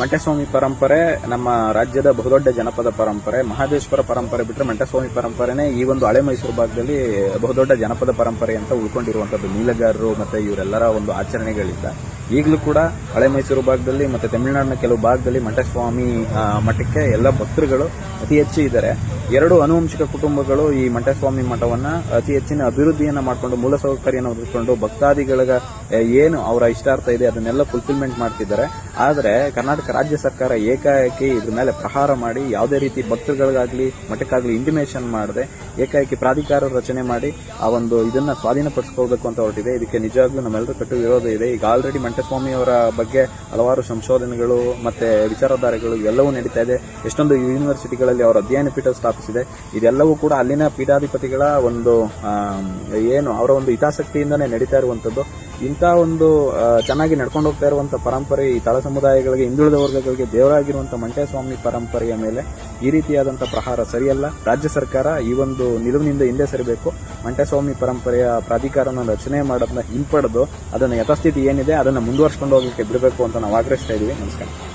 ಮಂಟಸ್ವಾಮಿ ಪರಂಪರೆ ನಮ್ಮ ರಾಜ್ಯದ ಬಹುದೊಡ್ಡ ಜನಪದ ಪರಂಪರೆ, ಮಹದೇಶ್ವರ ಪರಂಪರೆ ಬಿಟ್ಟರೆ ಮಂಟಸ್ವಾಮಿ ಪರಂಪರೆನೇ ಈ ಒಂದು ಹಳೆ ಮೈಸೂರು ಭಾಗದಲ್ಲಿ ಬಹುದೊಡ್ಡ ಜನಪದ ಪರಂಪರೆ ಅಂತ ಉಳ್ಕೊಂಡಿರುವಂಥದ್ದು ನೀಲಗಾರರು ಮತ್ತೆ ಇವರೆಲ್ಲರ ಒಂದು ಆಚರಣೆಗಳಿಂದ. ಈಗಲೂ ಕೂಡ ಹಳೆ ಮೈಸೂರು ಭಾಗದಲ್ಲಿ ಮತ್ತೆ ತಮಿಳುನಾಡಿನ ಕೆಲವು ಭಾಗದಲ್ಲಿ ಮಂಟಸ್ವಾಮಿ ಮಠಕ್ಕೆ ಎಲ್ಲ ಭಕ್ತರುಗಳು ಅತಿ ಹೆಚ್ಚು ಇದ್ದಾರೆ. ಎರಡು ಅನುವಂಶಿಕ ಕುಟುಂಬಗಳು ಈ ಮಂಟಸ್ವಾಮಿ ಮಠವನ್ನ ಅತಿ ಹೆಚ್ಚಿನ ಅಭಿವೃದ್ಧಿಯನ್ನ ಮಾಡಿಕೊಂಡು ಮೂಲಸೌಕರ್ಯನ ಒದಗಿಸಿಕೊಂಡು ಭಕ್ತಾದಿಗಳ ಏನು ಅವರ ಇಷ್ಟಾರ್ಥ ಇದೆ ಅದನ್ನೆಲ್ಲ ಫುಲ್ಫಿಲ್ಮೆಂಟ್ ಮಾಡ್ತಿದ್ದಾರೆ. ಆದರೆ ಕರ್ನಾಟಕ ರಾಜ್ಯ ಸರ್ಕಾರ ಏಕಾಏಕಿ ಇದ್ರ ಮೇಲೆ ಪ್ರಹಾರ ಮಾಡಿ ಯಾವುದೇ ರೀತಿ ಭಕ್ತರುಗಳಿಗಾಗ್ಲಿ, ಮಠಕ್ಕಾಗ್ಲಿ ಇಂಟಿಮೇಷನ್ ಮಾಡದೆ, ಏಕಾಏಕಿ ಪ್ರಾಧಿಕಾರ ರಚನೆ ಮಾಡಿ ಆ ಒಂದು ಇದನ್ನ ಸ್ವಾಧೀನಪಡಿಸ್ಕೋಬೇಕು ಅಂತ ಹೊರಟಿದೆ. ಇದಕ್ಕೆ ನಿಜವಾಗ್ಲೂ ನಮ್ಮೆಲ್ಲರೂ ಕಟ್ಟು ವಿರೋಧ ಇದೆ. ಈಗ ಆಲ್ರೆಡಿ ಮಂಟಸ್ವಾಮಿ ಅವರ ಬಗ್ಗೆ ಹಲವಾರು ಸಂಶೋಧನೆಗಳು ಮತ್ತೆ ವಿಚಾರಧಾರೆಗಳು ಎಲ್ಲವೂ ನಡೀತಾ ಇದೆ. ಎಷ್ಟೊಂದು ಯೂನಿವರ್ಸಿಟಿಗಳಲ್ಲಿ ಅವರ ಅಧ್ಯಯನ ಪೀಠ ಸ್ಥಾಪಿಸಿದೆ. ಇದೆಲ್ಲವೂ ಕೂಡ ಅಲ್ಲಿನ ಪೀಠಾಧಿಪತಿಗಳ ಒಂದು ಏನು, ಅವರ ಒಂದು ಹಿತಾಸಕ್ತಿಯಿಂದನೇ ನಡೀತಾ ಇರುವಂಥದ್ದು. ಇಂಥ ಒಂದು ಚೆನ್ನಾಗಿ ನಡ್ಕೊಂಡು ಹೋಗ್ತಾ ಇರುವಂಥ ಪರಂಪರೆ ಈ ತಳ ಸಮುದಾಯಗಳಿಗೆ, ಹಿಂದುಳಿದ ವರ್ಗಗಳಿಗೆ ದೇವರಾಗಿರುವಂಥ ಮಂಟೇಸ್ವಾಮಿ ಪರಂಪರೆಯ ಮೇಲೆ ಈ ರೀತಿಯಾದಂಥ ಪ್ರಹಾರ ಸರಿಯಲ್ಲ. ರಾಜ್ಯ ಸರ್ಕಾರ ಈ ಒಂದು ನಿಲುವಿನಿಂದ ಹಿಂದೆ ಸರಿಬೇಕು. ಮಂಟೇಸ್ವಾಮಿ ಪರಂಪರೆಯ ಪ್ರಾಧಿಕಾರನ ರಚನೆ ಮಾಡೋದನ್ನ ಹಿಂಪಡೆದು ಅದನ್ನು ಯಥಾಸ್ಥಿತಿ ಏನಿದೆ ಅದನ್ನು ಮುಂದುವರ್ಸ್ಕೊಂಡು ಹೋಗಲಿಕ್ಕೆ ಬಿಡಬೇಕು ಅಂತ ನಾವು ಆಗ್ರಹಿಸ್ತಾ ಇದ್ದೀವಿ ನಮಸ್ಕಾರ.